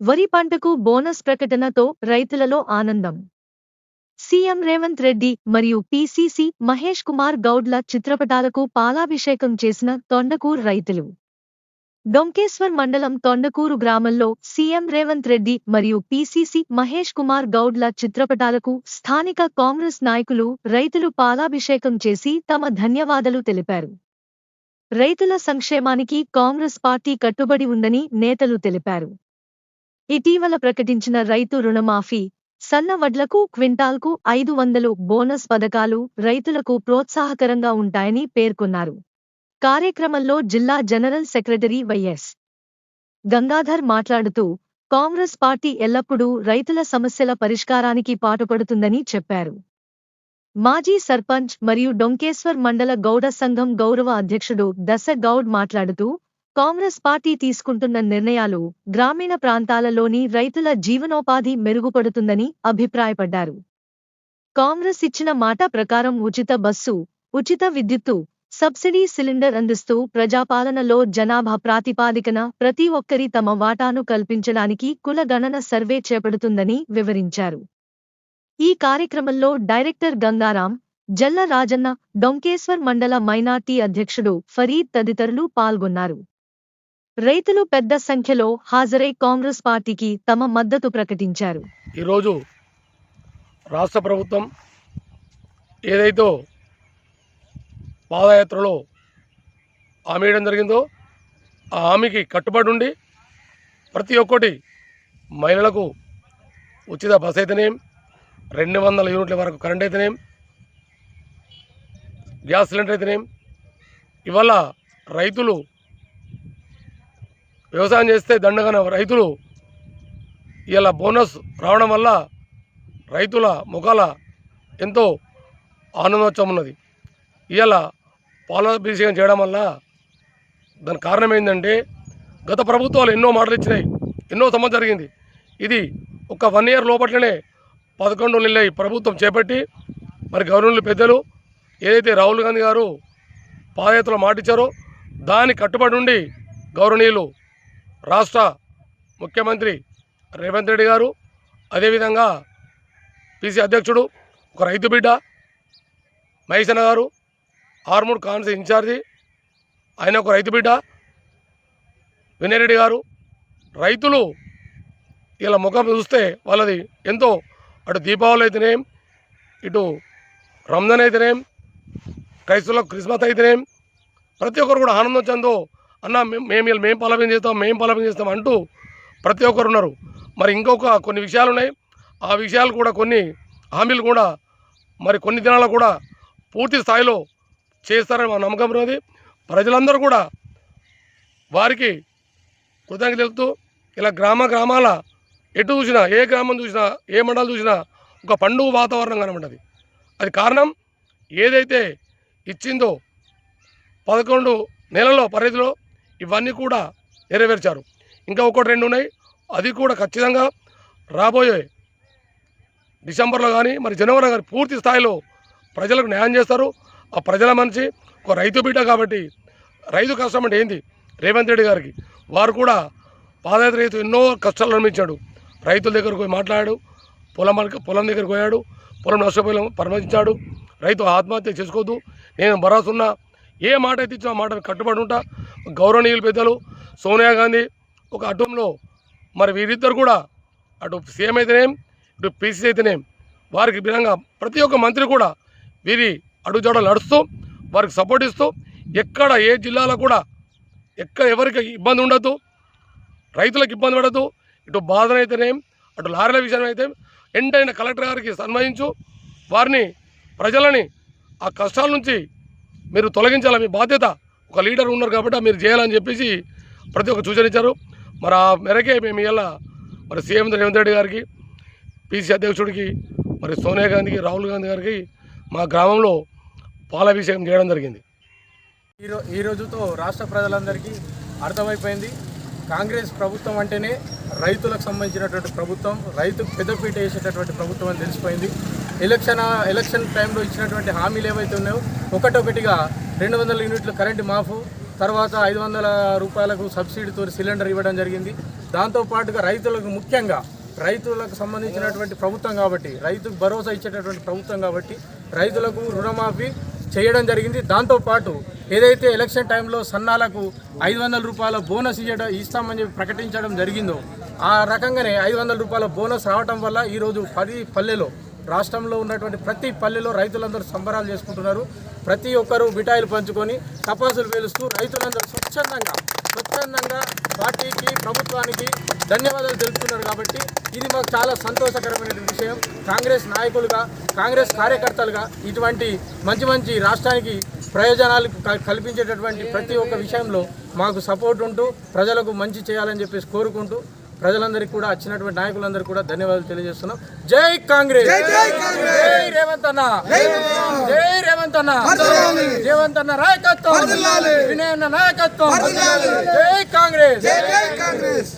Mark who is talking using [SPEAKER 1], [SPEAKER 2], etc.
[SPEAKER 1] వరి పంటకు బోనస్ ప్రకటనతో రైతులలో ఆనందం. సీఎం రేవంత్ రెడ్డి మరియు పీసీసీ మహేష్ కుమార్ గౌడ్ల చిత్రపటాలకు పాలాభిషేకం చేసిన తొండకూరు రైతులు. డొంకేశ్వర్ మండలం తొండకూరు గ్రామంలో సీఎం రేవంత్ రెడ్డి మరియు పీసీసీ మహేష్ కుమార్ గౌడ్ల చిత్రపటాలకు స్థానిక కాంగ్రెస్ నాయకులు రైతులు పాలాభిషేకం చేసి తమ ధన్యవాదాలు తెలిపారు. రైతుల సంక్షేమానికి కాంగ్రెస్ పార్టీ కట్టుబడి ఉందని నేతలు తెలిపారు. ఇటీవల ప్రకటించిన రైతు రుణమాఫీ సన్న వడ్లకు క్వింటాల్కు ఐదు వందలు బోనస్ పథకాలు రైతులకు ప్రోత్సాహకరంగా ఉంటాయని పేర్కొన్నారు. కార్యక్రమంలో జిల్లా జనరల్ సెక్రటరీ వైఎస్ గంగాధర్ మాట్లాడుతూ కాంగ్రెస్ పార్టీ ఎల్లప్పుడూ రైతుల సమస్యల పరిష్కారానికి పాటుపడుతుందని చెప్పారు. మాజీ సర్పంచ్ మరియు డొంకేశ్వర్ మండల గౌడ సంఘం గౌరవ అధ్యక్షుడు దశ గౌడ్ మాట్లాడుతూ కాంగ్రెస్ పార్టీ తీసుకుంటున్న నిర్ణయాలు గ్రామీణ ప్రాంతాలలోని రైతుల జీవనోపాధి మెరుగుపడుతుందని అభిప్రాయపడ్డారు. కాంగ్రెస్ ఇచ్చిన మాట ప్రకారం ఉచిత బస్సు ఉచిత విద్యుత్తు సబ్సిడీ సిలిండర్ అందిస్తూ ప్రజాపాలనలో జనాభా ప్రాతిపాదికన ప్రతి ఒక్కరి తమ వాటాను కల్పించడానికి కుల గణన సర్వే చేపడుతుందని వివరించారు. ఈ కార్యక్రమంలో డైరెక్టర్ గంగారాం జల్ల రాజన్న డొంకేశ్వర్ మండల మైనార్టీ అధ్యక్షుడు ఫరీద్ తదితరులు పాల్గొన్నారు. రైతులు పెద్ద సంఖ్యలో హాజరై కాంగ్రెస్ పార్టీకి తమ మద్దతు ప్రకటించారు.
[SPEAKER 2] ఈరోజు రాష్ట్ర ప్రభుత్వం ఏదైతే పాదయాత్రలో హామీ వేయడం జరిగిందో ఆ హామీకి కట్టుబడి ఉండి ప్రతి ఒక్కటి మహిళలకు ఉచిత బస్ అయితేనేం రెండు వందల యూనిట్ల వరకు కరెంట్ అయితేనేం గ్యాస్ సిలిండర్ అయితేనేం ఇవాళ రైతులు వ్యవసాయం చేస్తే దండగన రైతులు ఇలా బోనస్ రావడం వల్ల రైతుల ముఖాల ఎంతో ఆనందోత్సవం ఉన్నది. ఇలా పాలాభిషేకం చేయడం వల్ల దాని కారణం ఏంటంటే గత ప్రభుత్వాలు ఎన్నో మాటలు ఇచ్చినాయి ఎన్నో సంవత్సరం జరిగింది. ఇది ఒక వన్ ఇయర్ లోపట్లనే పదకొండు నెలల ప్రభుత్వం చేపట్టి మరి గవర్నర్లు పెద్దలు ఏదైతే రాహుల్ గాంధీ గారు పాదయాత్రలో మాటిచ్చారో దాని కట్టుబడి ఉండి గౌరవనీయులు రాష్ట్ర ముఖ్యమంత్రి రేవంత్ రెడ్డి గారు అదేవిధంగా పీసీ అధ్యక్షుడు ఒక రైతు బిడ్డ మహేశన్న గారు ఆర్మూర్ కాన్సీ ఇన్ఛార్జి ఆయన ఒక రైతు బిడ్డ వినయరెడ్డి గారు. రైతులు ఇలా ముఖం చూస్తే వాళ్ళది ఎంతో అటు దీపావళి అయితేనేం ఇటు రంజాన్ అయితేనేం క్రైస్తవులకు క్రిస్మస్ అయితేనేం ప్రతి ఒక్కరు కూడా ఆనందం చెందో అన్న మేము మేము మేము పలపం చేస్తాం మేము పలపం చేస్తాం అంటూ ప్రతి ఒక్కరు ఉన్నారు. మరి ఇంకొక కొన్ని విషయాలు ఉన్నాయి ఆ విషయాలు కూడా కొన్ని హామీలు కూడా మరి కొన్ని దినాలు కూడా పూర్తి స్థాయిలో చేస్తారని మా నమ్మకం ఉన్నది. ప్రజలందరూ కూడా వారికి కృతజ్ఞత తెలుపుతూ ఇలా గ్రామ గ్రామాల ఎటు చూసినా ఏ గ్రామం చూసినా ఏ మండలం చూసినా ఒక పండుగ వాతావరణం కనబడ్డది. అది కారణం ఏదైతే ఇచ్చిందో పదకొండు నెలలో పరిధిలో ఇవన్నీ కూడా నెరవేర్చారు. ఇంకా ఒకటి రెండు ఉన్నాయి. అది కూడా ఖచ్చితంగా రాబోయే డిసెంబర్లో కానీ మరి జనవరిలో కానీ పూర్తి స్థాయిలో ప్రజలకు న్యాయం చేస్తారు. ఆ ప్రజల మనిషి ఒక రైతు బిడ్డ కాబట్టి రైతు కష్టం అంటే ఏంది? రేవంత్ రెడ్డి గారికి. వారు కూడా పాదయాత్ర రైతు ఎన్నో కష్టాలు అనుభవించాడు. రైతుల దగ్గరకు పోయి మాట్లాడాడు. పొలం పొలం దగ్గరికి పోయాడు. పొలం నష్టపోయి పరమించాడు రైతు ఆత్మహత్య చేసుకోవద్దు. నేను భరోసున్నా ఏ మాట అయితే ఇచ్చినా ఆ మాట కట్టుబడి ఉంటా. గౌరవనీయులు పెద్దలు సోనియా గాంధీ ఒక అటుంలో మరి వీరిద్దరు కూడా అటు సీఎం అయితేనేం ఇటు పీసీ అయితేనేం వారికి విధంగా ప్రతి ఒక్క మంత్రి కూడా వీరి అడుగుజాడలు నడుస్తూ వారికి సపోర్ట్ ఇస్తూ ఎక్కడ ఏ జిల్లాలో కూడా ఎక్కడ ఎవరికి ఇబ్బంది ఉండదు రైతులకు ఇబ్బంది పడదు ఇటు బాధనైతేనేం అటు లారీల విషయం అయితే ఎంటైన కలెక్టర్ గారికి సన్మానించు వారిని ప్రజలని ఆ కష్టాల నుంచి మీరు తొలగించాలి మీ బాధ్యత? ఒక లీడర్ ఉన్నారు కాబట్టి మీరు చేయాలని చెప్పేసి ప్రతి ఒక్క సూచన ఇచ్చారు. మరి ఆ మేరకే మేము ఇలా మరి సీఎం రేవంత్ రెడ్డి గారికి పీసీ అధ్యక్షుడికి మరి సోనియా గాంధీకి రాహుల్ గాంధీ గారికి మా గ్రామంలో పాలాభిషేకం చేయడం జరిగింది.
[SPEAKER 3] ఈరో ఈ రోజుతో రాష్ట్ర ప్రజలందరికీ అర్థమైపోయింది. కాంగ్రెస్ ప్రభుత్వం అంటేనే రైతులకు సంబంధించినటువంటి ప్రభుత్వం రైతుకు పెద్దపీట వేసేటటువంటి ప్రభుత్వం అని తెలిసిపోయింది. ఎలక్షన్ ఎలక్షన్ టైంలో ఇచ్చినటువంటి హామీలు ఏవైతే ఉన్నాయో ఒకటొకటిగా రెండు వందల యూనిట్లు కరెంటు మాఫు తర్వాత ఐదు వందల రూపాయలకు సబ్సిడీతో సిలిండర్ ఇవ్వడం జరిగింది. దాంతోపాటుగా రైతులకు ముఖ్యంగా రైతులకు సంబంధించినటువంటి ప్రభుత్వం కాబట్టి రైతుకు భరోసా ఇచ్చేటటువంటి ప్రభుత్వం కాబట్టి రైతులకు రుణమాఫీ చేయడం జరిగింది. దాంతోపాటు ఏదైతే ఎలక్షన్ టైంలో సన్నాలకు ఐదు వందల రూపాయల బోనస్ ఇవ్వడం ఇస్తామని చెప్పి ప్రకటించడం జరిగిందో ఆ రకంగానే ఐదు వందల రూపాయల బోనస్ రావటం వల్ల ఈరోజు పది పల్లెలో రాష్ట్రంలో ఉన్నటువంటి ప్రతి పల్లెలో రైతులందరూ సంబరాలు చేసుకుంటున్నారు. ప్రతి ఒక్కరూ మిఠాయిలు పంచుకొని టపాసులు పేలుస్తూ రైతులందరూ స్వచ్ఛందంగా స్వచ్ఛందంగా పార్టీకి ప్రభుత్వానికి ధన్యవాదాలు తెలుపుతున్నారు కాబట్టి ఇది మాకు చాలా సంతోషకరమైన విషయం. కాంగ్రెస్ నాయకులుగా కాంగ్రెస్ కార్యకర్తలుగా ఇటువంటి మంచి మంచి రాష్ట్రానికి ప్రయోజనాలు కల్పించేటటువంటి ప్రతి ఒక్క విషయంలో మాకు సపోర్ట్ ఉంటూ ప్రజలకు మంచి చేయాలని చెప్పేసి కోరుకుంటూ ప్రజలందరికీ కూడా వచ్చినటువంటి నాయకులందరికీ కూడా ధన్యవాదాలు తెలియజేస్తున్నాం. జై కాంగ్రెస్! జై రేవంత్ అన్న! జై రేవంత్! అన్న! రేవంత్ అన్న నాయకత్వం! వినయ్ అన్న నాయకత్వం! జై కాంగ్రెస్!
[SPEAKER 4] జై కాంగ్రెస్!